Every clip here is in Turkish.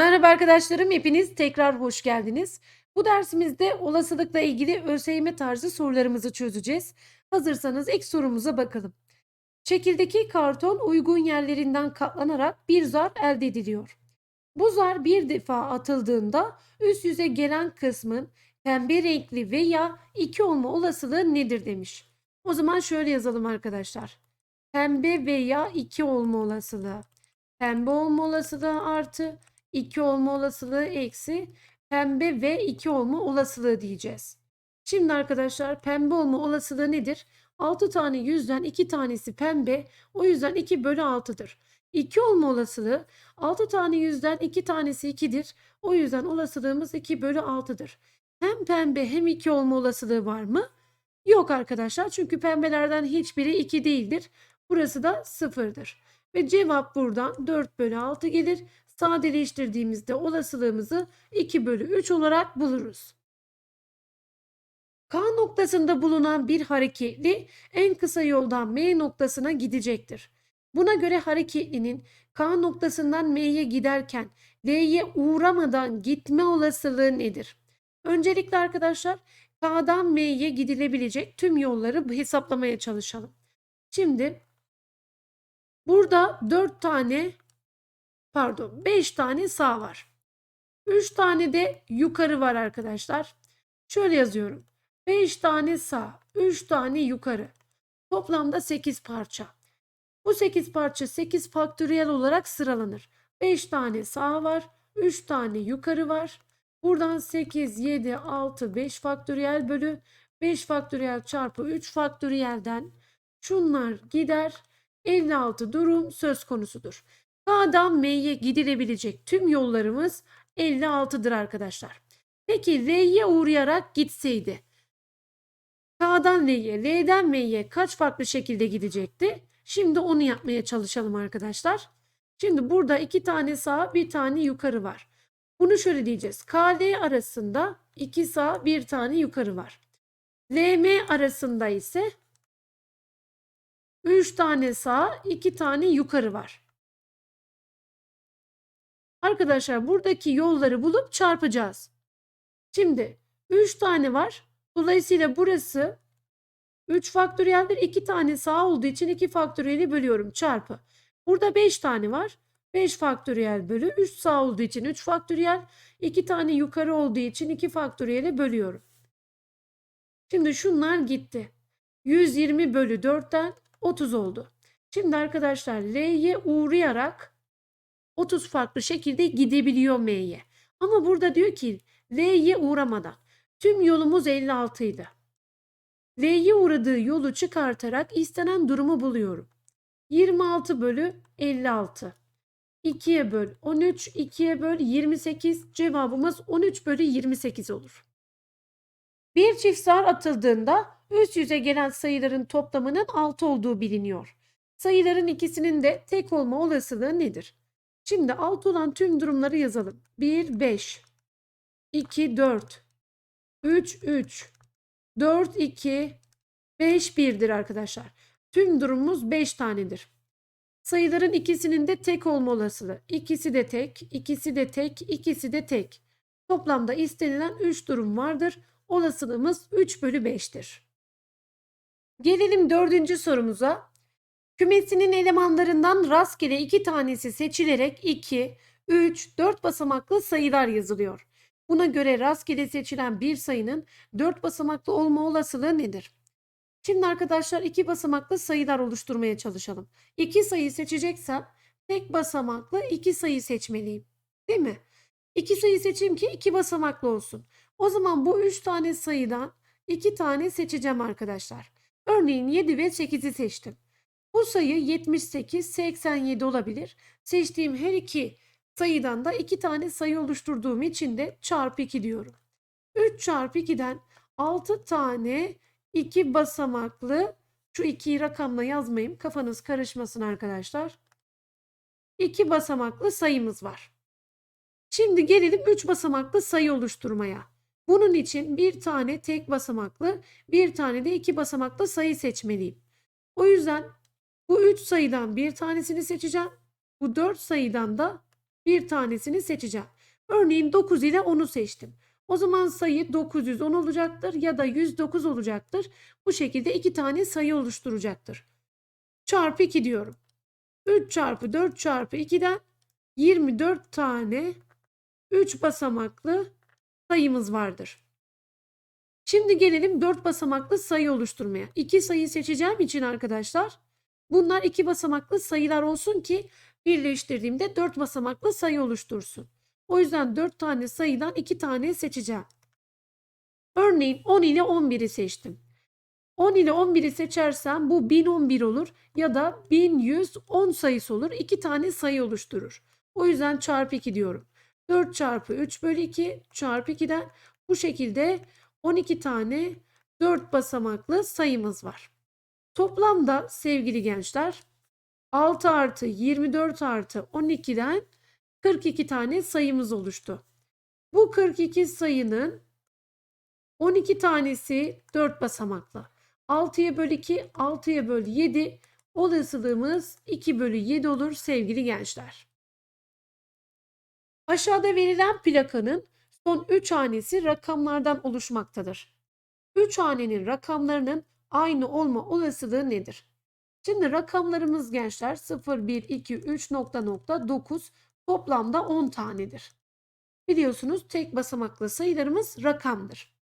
Merhaba arkadaşlarım, hepiniz tekrar hoş geldiniz. Bu dersimizde olasılıkla ilgili ÖSYM tarzı sorularımızı çözeceğiz. Hazırsanız ilk sorumuza bakalım. Şekildeki karton uygun yerlerinden katlanarak bir zar elde ediliyor. Bu zar bir defa atıldığında üst yüze gelen kısmın pembe renkli veya 2 olma olasılığı nedir demiş. O zaman şöyle yazalım arkadaşlar. Pembe veya 2 olma olasılığı. Pembe olma olasılığı artı 2 olma olasılığı eksi pembe ve 2 olma olasılığı diyeceğiz. Şimdi arkadaşlar pembe olma olasılığı nedir? 6 tane yüzden 2 tanesi pembe o yüzden 2 bölü 6'dır. 2 olma olasılığı 6 tane yüzden 2 tanesi 2'dir. O yüzden olasılığımız 2 bölü 6'dır. Hem pembe hem 2 olma olasılığı var mı? Yok arkadaşlar çünkü pembelerden hiçbiri 2 değildir. Burası da 0'dır. Ve cevap buradan 4 bölü 6 gelir. Sadeleştirdiğimizde olasılığımızı 2 bölü 3 olarak buluruz. K noktasında bulunan bir hareketli en kısa yoldan M noktasına gidecektir. Buna göre hareketlinin K noktasından M'ye giderken L'ye uğramadan gitme olasılığı nedir? Öncelikle arkadaşlar K'dan M'ye gidilebilecek tüm yolları hesaplamaya çalışalım. Şimdi burada 4 tane pardon 5 tane sağ var. 3 tane de yukarı var arkadaşlar. Şöyle yazıyorum. 5 tane sağ, 3 tane yukarı. Toplamda 8 parça. Bu 8 parça 8 faktöriyel olarak sıralanır. 5 tane sağ var, 3 tane yukarı var. Buradan 8, 7, 6, 5 faktöriyel bölü 5 faktöriyel çarpı 3 faktöriyelden şunlar gider. 56 durum söz konusudur. K'dan M'ye gidilebilecek tüm yollarımız 56'dır arkadaşlar. Peki L'ye uğrayarak gitseydi K'dan L'ye, L'den M'ye kaç farklı şekilde gidecekti? Şimdi onu yapmaya çalışalım arkadaşlar. Şimdi burada iki tane sağ, bir tane yukarı var. Bunu şöyle diyeceğiz. KL arasında iki sağ, bir tane yukarı var. LM arasında ise 3 tane sağ, 2 tane yukarı var. Arkadaşlar buradaki yolları bulup çarpacağız. Şimdi 3 tane var. Dolayısıyla burası 3 faktöriyeldir. 2 tane sağ olduğu için 2 faktöriyeli bölüyorum çarpı. Burada 5 tane var. 5 faktöriyel bölü 3 sağ olduğu için 3 faktöriyel. 2 tane yukarı olduğu için 2 faktöriyeli bölüyorum. Şimdi şunlar gitti. 120 bölü 4'ten 30 oldu. Şimdi arkadaşlar L'ye uğrayarak 30 farklı şekilde gidebiliyor M'ye. Ama burada diyor ki L'ye uğramadan. Tüm yolumuz 56 idi. L'ye uğradığı yolu çıkartarak istenen durumu buluyorum. 26 bölü 56. 2'ye böl 13, 2'ye böl 28. Cevabımız 13 bölü 28 olur. Bir çift zar atıldığında üst yüze gelen sayıların toplamının 6 olduğu biliniyor. Sayıların ikisinin de tek olma olasılığı nedir? Şimdi 6 olan tüm durumları yazalım. 1, 5, 2, 4, 3, 3, 4, 2, 5, 1'dir arkadaşlar. Tüm durumumuz 5 tanedir. Sayıların ikisinin de tek olma olasılığı. İkisi de tek, ikisi de tek, ikisi de tek. Toplamda istenilen 3 durum vardır. Olasılığımız 3 bölü 5'tir. Gelelim dördüncü sorumuza. Kümesinin elemanlarından rastgele iki tanesi seçilerek 2, 3, 4 basamaklı sayılar yazılıyor. Buna göre rastgele seçilen bir sayının 4 basamaklı olma olasılığı nedir? Şimdi arkadaşlar iki basamaklı sayılar oluşturmaya çalışalım. İki sayı seçeceksem tek basamaklı iki sayı seçmeliyim. Değil mi? İki sayı seçeyim ki iki basamaklı olsun. O zaman bu üç tane sayıdan iki tane seçeceğim arkadaşlar. Örneğin 7 ve 8'i seçtim. Bu sayı 78, 87 olabilir. Seçtiğim her iki sayıdan da iki tane sayı oluşturduğum için de çarpı 2 diyorum. 3 çarpı 2'den 6 tane 2 basamaklı şu 2'yi rakamla yazmayayım kafanız karışmasın arkadaşlar. 2 basamaklı sayımız var. Şimdi gelelim 3 basamaklı sayı oluşturmaya. Bunun için bir tane tek basamaklı, bir tane de iki basamaklı sayı seçmeliyim. O yüzden bu 3 sayıdan bir tanesini seçeceğim. Bu 4 sayıdan da Bir tanesini seçeceğim. Örneğin 9 ile 10'u seçtim. O zaman sayı 910 olacaktır ya da 109 olacaktır. Bu şekilde iki tane sayı oluşturacaktır. Çarpı 2 diyorum. 3 çarpı 4 çarpı 2'den 24 tane 3 basamaklı sayımız vardır. Şimdi gelelim 4 basamaklı sayı oluşturmaya. 2 sayı seçeceğim için arkadaşlar bunlar 2 basamaklı sayılar olsun ki birleştirdiğimde 4 basamaklı sayı oluştursun. O yüzden 4 tane sayıdan 2 tane seçeceğim. Örneğin 10 ile 11'i seçtim. 10 ile 11'i seçersem bu 1011 olur ya da 1110 sayısı olur. 2 tane sayı oluşturur. O yüzden çarpı 2 diyorum. 4 çarpı 3 bölü 2 çarpı 2'den bu şekilde 12 tane 4 basamaklı sayımız var. Toplamda sevgili gençler 6 artı 24 artı 12'den 42 tane sayımız oluştu. Bu 42 sayının 12 tanesi 4 basamaklı. 6'ya böl 2, 6'ya böl 7 olasılığımız 2 bölü 7 olur sevgili gençler. Aşağıda verilen plakanın son 3 hanesi rakamlardan oluşmaktadır. 3 hanenin rakamlarının aynı olma olasılığı nedir? Şimdi rakamlarımız gençler 0, 1, 2, 3 nokta nokta 9 toplamda 10 tanedir. Biliyorsunuz tek basamaklı sayılarımız rakamdır.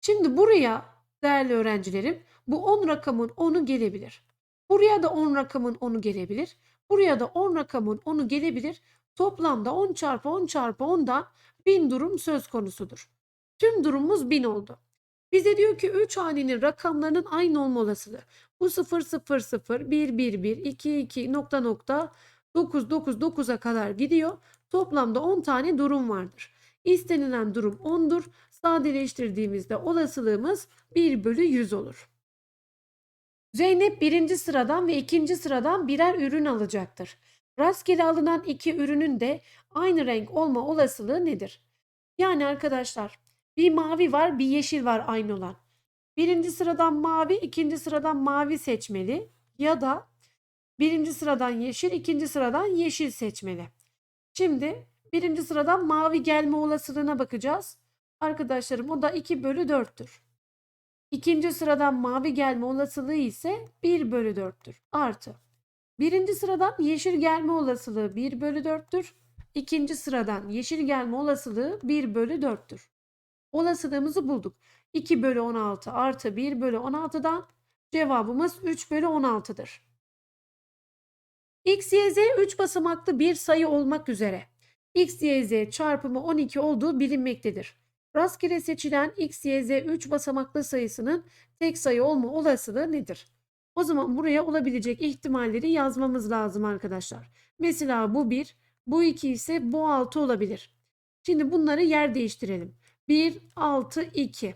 Şimdi buraya değerli öğrencilerim bu 10 rakamın 10'u gelebilir. Buraya da 10 rakamın 10'u gelebilir. Buraya da 10 rakamın 10'u gelebilir. Toplamda 10 çarpı 10 çarpı 10'dan 1000 durum söz konusudur. Tüm durumumuz 1000 oldu. Bize diyor ki 3 hanenin rakamlarının aynı olma olasılığı. Bu 0 0 0 1 1 1 2 2 nokta nokta 9 9 9'a kadar gidiyor. Toplamda 10 tane durum vardır. İstenilen durum 10'dur. Sadeleştirdiğimizde olasılığımız 1 bölü 100 olur. Zeynep birinci sıradan ve ikinci sıradan birer ürün alacaktır. Rastgele alınan iki ürünün de aynı renk olma olasılığı nedir? Yani arkadaşlar bir mavi var bir yeşil var aynı olan. Birinci sıradan mavi ikinci sıradan mavi seçmeli ya da birinci sıradan yeşil ikinci sıradan yeşil seçmeli. Şimdi birinci sıradan mavi gelme olasılığına bakacağız. Arkadaşlarım o da 2 bölü 4'tür. İkinci sıradan mavi gelme olasılığı ise 1 bölü 4'tür. Artı. Birinci sıradan yeşil gelme olasılığı 1 bölü 4'tür. İkinci sıradan yeşil gelme olasılığı 1 bölü 4'tür. Olasılığımızı bulduk. 2 bölü 16 artı 1 bölü 16'dan cevabımız 3 bölü 16'dır. X, Y, Z 3 basamaklı bir sayı olmak üzere X, Y, Z çarpımı 12 olduğu bilinmektedir. Rastgele seçilen X, Y, Z 3 basamaklı sayısının tek sayı olma olasılığı nedir? O zaman buraya olabilecek ihtimalleri yazmamız lazım arkadaşlar. Mesela bu 1, bu 2 ise bu 6 olabilir. Şimdi bunları yer değiştirelim. 1, 6, 2.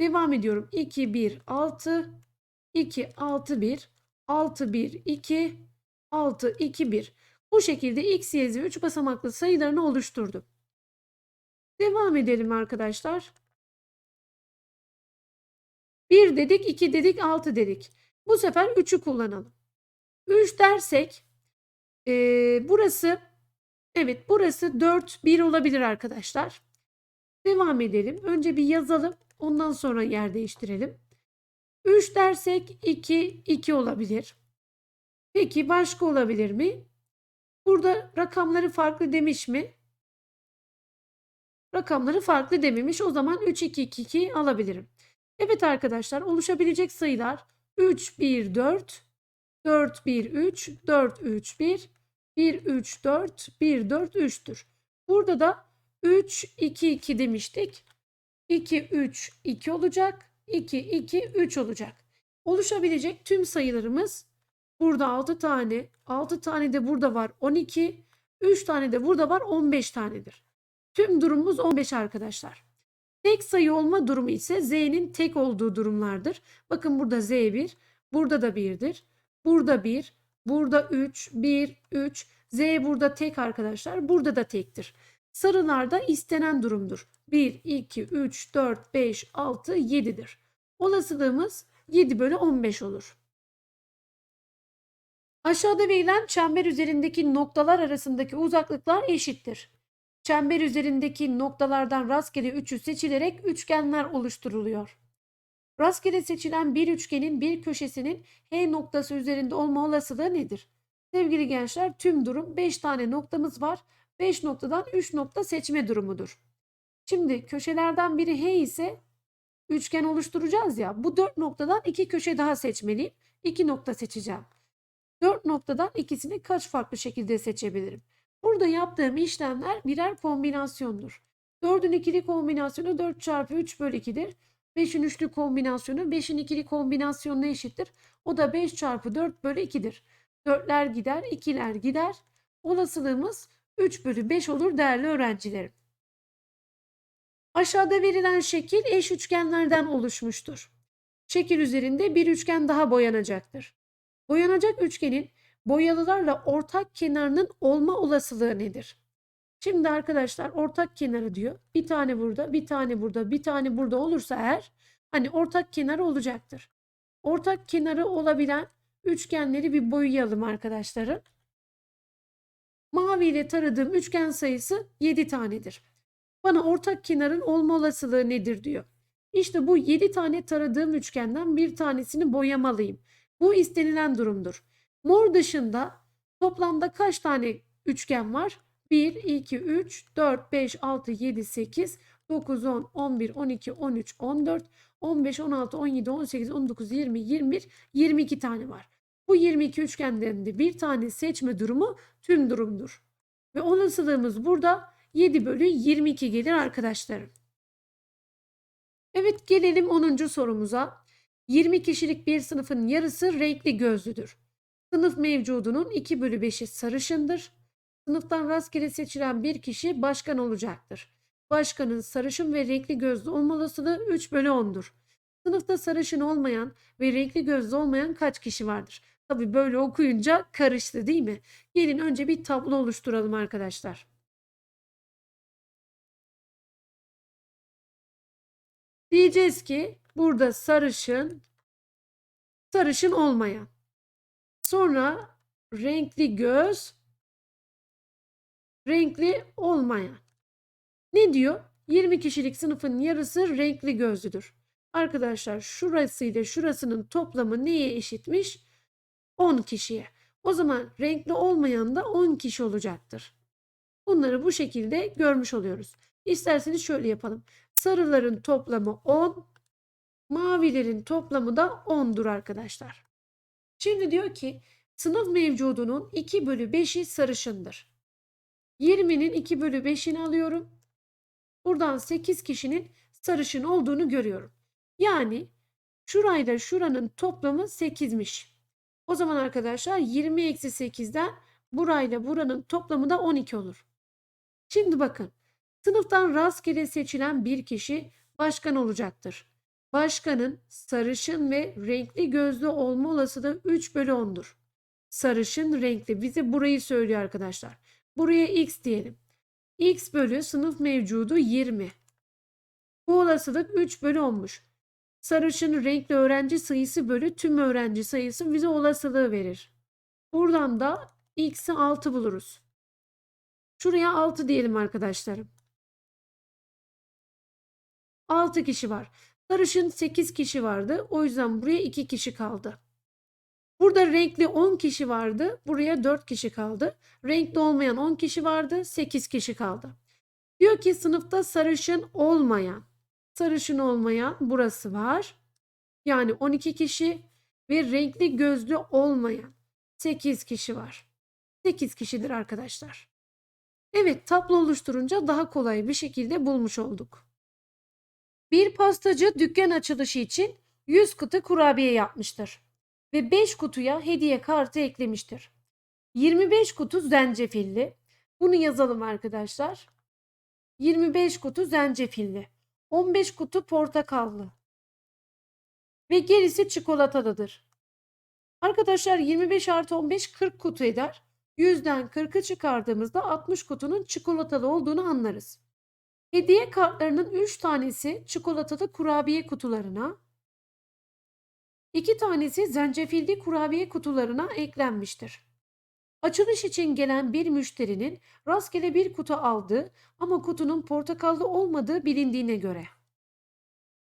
Devam ediyorum. 2, 1, 6, 2, 6, 1, 6, 1, 2, 6, 2, 1. Bu şekilde x, y, z 3 basamaklı sayılarını oluşturdum. Devam edelim arkadaşlar. 1 dedik, 2 dedik, 6 dedik. Bu sefer 3'ü kullanalım. 3 dersek e, burası evet burası 4, 1 olabilir arkadaşlar. Devam edelim. Önce bir yazalım. Ondan sonra yer değiştirelim. 3 dersek 2, 2 olabilir. Peki başka olabilir mi? Burada rakamları farklı demiş mi? Rakamları farklı dememiş. O zaman 3, 2, 2, 2 alabilirim. Evet arkadaşlar oluşabilecek sayılar 3, 1, 4, 4, 1, 3, 4, 3, 1, 1, 3, 4, 1, 4, 3'tür. Burada da 3, 2, 2 demiştik. 2, 3, 2 olacak. 2, 2, 3 olacak. Oluşabilecek tüm sayılarımız burada 6 tane, 6 tane de burada var 12, 3 tane de burada var 15 tanedir. Tüm durumumuz 15 arkadaşlar. Tek sayı olma durumu ise z'nin tek olduğu durumlardır. Bakın burada z1, burada da 1'dir. Burada 1, burada 3, 1, 3. Z burada tek arkadaşlar. Burada da tektir. Sarılarda istenen durumdur. 1, 2, 3, 4, 5, 6, 7'dir. Olasılığımız 7 bölü 15 olur. Aşağıda verilen çember üzerindeki noktalar arasındaki uzaklıklar eşittir. Çember üzerindeki noktalardan rastgele üçü seçilerek üçgenler oluşturuluyor. Rastgele seçilen bir üçgenin bir köşesinin H noktası üzerinde olma olasılığı nedir? Sevgili gençler tüm durum 5 tane noktamız var. 5 noktadan 3 nokta seçme durumudur. Şimdi köşelerden biri H ise üçgen oluşturacağız ya. Bu 4 noktadan 2 köşe daha seçmeliyim. 2 nokta seçeceğim. 4 noktadan ikisini kaç farklı şekilde seçebilirim? Burada yaptığım işlemler birer kombinasyondur. 4'ün ikili kombinasyonu 4 çarpı 3 bölü 2'dir. 5'in üçlü kombinasyonu 5'in ikili kombinasyonuna eşittir. O da 5 çarpı 4 bölü 2'dir. 4'ler gider, 2'ler gider. Olasılığımız 3 bölü 5 olur değerli öğrencilerim. Aşağıda verilen şekil eş üçgenlerden oluşmuştur. Şekil üzerinde bir üçgen daha boyanacaktır. Boyanacak üçgenin boyalılarla ortak kenarının olma olasılığı nedir? Şimdi arkadaşlar ortak kenarı diyor. Bir tane burada, bir tane burada, bir tane burada olursa eğer hani ortak kenarı olacaktır. Ortak kenarı olabilen üçgenleri bir boyayalım arkadaşlarım. Mavi ile taradığım üçgen sayısı 7 tanedir. Bana ortak kenarın olma olasılığı nedir diyor. İşte bu 7 tane taradığım üçgenden bir tanesini boyamalıyım. Bu istenilen durumdur. Mor dışında toplamda kaç tane üçgen var? 1, 2, 3, 4, 5, 6, 7, 8, 9, 10, 11, 12, 13, 14, 15, 16, 17, 18, 19, 20, 21, 22 tane var. Bu 22 üçgenden de bir tane seçme durumu tüm durumdur. Ve olasılığımız burada 7 bölü 22 gelir arkadaşlarım. Evet gelelim 10. sorumuza. 20 kişilik bir sınıfın yarısı renkli gözlüdür. Sınıf mevcudunun 2 bölü 5'i sarışındır. Sınıftan rastgele seçilen bir kişi başkan olacaktır. Başkanın sarışın ve renkli gözlü olma olasılığı 3 bölü 10'dur. Sınıfta sarışın olmayan ve renkli gözlü olmayan kaç kişi vardır? Tabi böyle okuyunca karıştı değil mi? Gelin önce bir tablo oluşturalım arkadaşlar. Diyeceğiz ki burada sarışın, sarışın olmayan. Sonra renkli göz, renkli olmayan. Ne diyor? 20 kişilik sınıfın yarısı renkli gözlüdür. Arkadaşlar şurası ile şurasının toplamı neye eşitmiş? 10 kişiye. O zaman renkli olmayan da 10 kişi olacaktır. Bunları bu şekilde görmüş oluyoruz. İsterseniz şöyle yapalım. Sarıların toplamı 10, mavilerin toplamı da 10'dur arkadaşlar. Şimdi diyor ki sınıf mevcudunun 2 bölü 5'i sarışındır. 20'nin 2 bölü 5'ini alıyorum. Buradan 8 kişinin sarışın olduğunu görüyorum. Yani şurayla şuranın toplamı 8'miş. O zaman arkadaşlar 20 eksi 8'den burayla buranın toplamı da 12 olur. Şimdi bakın sınıftan rastgele seçilen bir kişi başkan olacaktır. Başkanın sarışın ve renkli gözlü olma olasılığı 3 bölü 10'dur. Sarışın renkli bize burayı söylüyor arkadaşlar. Buraya x diyelim. x bölü sınıf mevcudu 20. Bu olasılık 3 bölü 10'muş. Sarışın renkli öğrenci sayısı bölü tüm öğrenci sayısı bize olasılığı verir. Buradan da x'i 6 buluruz. Şuraya 6 diyelim arkadaşlarım. 6 kişi var. Sarışın 8 kişi vardı. O yüzden buraya 2 kişi kaldı. Burada renkli 10 kişi vardı. Buraya 4 kişi kaldı. Renkli olmayan 10 kişi vardı. 8 kişi kaldı. Diyor ki sınıfta sarışın olmayan, sarışın olmayan burası var. Yani 12 kişi ve renkli gözlü olmayan 8 kişi var. 8 kişidir arkadaşlar. Evet tablo oluşturunca daha kolay bir şekilde bulmuş olduk. Bir pastacı dükkan açılışı için 100 kutu kurabiye yapmıştır ve 5 kutuya hediye kartı eklemiştir. 25 kutu zencefilli. Bunu yazalım arkadaşlar. 25 kutu zencefilli. 15 kutu portakallı. Ve gerisi çikolatalıdır. Arkadaşlar 25 artı 15 40 kutu eder. 100'den 40'ı çıkardığımızda 60 kutunun çikolatalı olduğunu anlarız. Hediye kartlarının 3 tanesi çikolatalı kurabiye kutularına, İki tanesi zencefilli kurabiye kutularına eklenmiştir. Açılış için gelen bir müşterinin rastgele bir kutu aldığı ama kutunun portakallı olmadığı bilindiğine göre.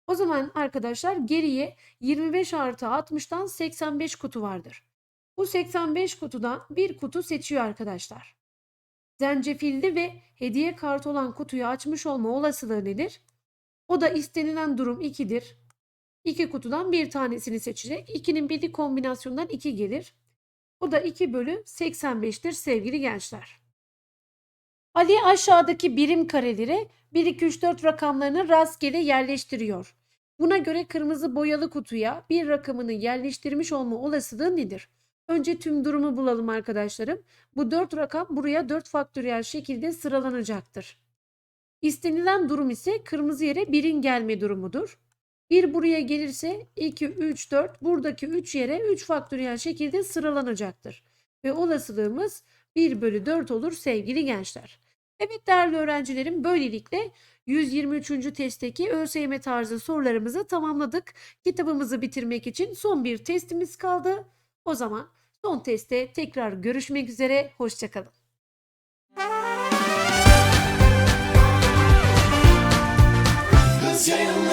O zaman arkadaşlar geriye 25 artı 60'tan 85 kutu vardır. Bu 85 kutudan bir kutu seçiyor arkadaşlar. Zencefilli ve hediye kartı olan kutuyu açmış olma olasılığı nedir? O da istenilen durum 2'dir. İki kutudan bir tanesini seçecek. 2'nin birlik kombinasyonundan 2 gelir. O da 2 bölü 85'tir sevgili gençler. Ali aşağıdaki birim kareleri 1, 2, 3, 4 rakamlarını rastgele yerleştiriyor. Buna göre kırmızı boyalı kutuya bir rakamını yerleştirmiş olma olasılığı nedir? Önce tüm durumu bulalım arkadaşlarım. Bu 4 rakam buraya 4 faktöriyel şekilde sıralanacaktır. İstenilen durum ise kırmızı yere 1'in gelme durumudur. 1 buraya gelirse 2, 3, 4 buradaki 3 yere 3 faktöriyel şekilde sıralanacaktır. Ve olasılığımız 1 bölü 4 olur sevgili gençler. Evet değerli öğrencilerim böylelikle 123. testteki ÖSYM tarzı sorularımızı tamamladık. Kitabımızı bitirmek için son bir testimiz kaldı. O zaman son testte tekrar görüşmek üzere. Hoşçakalın. You're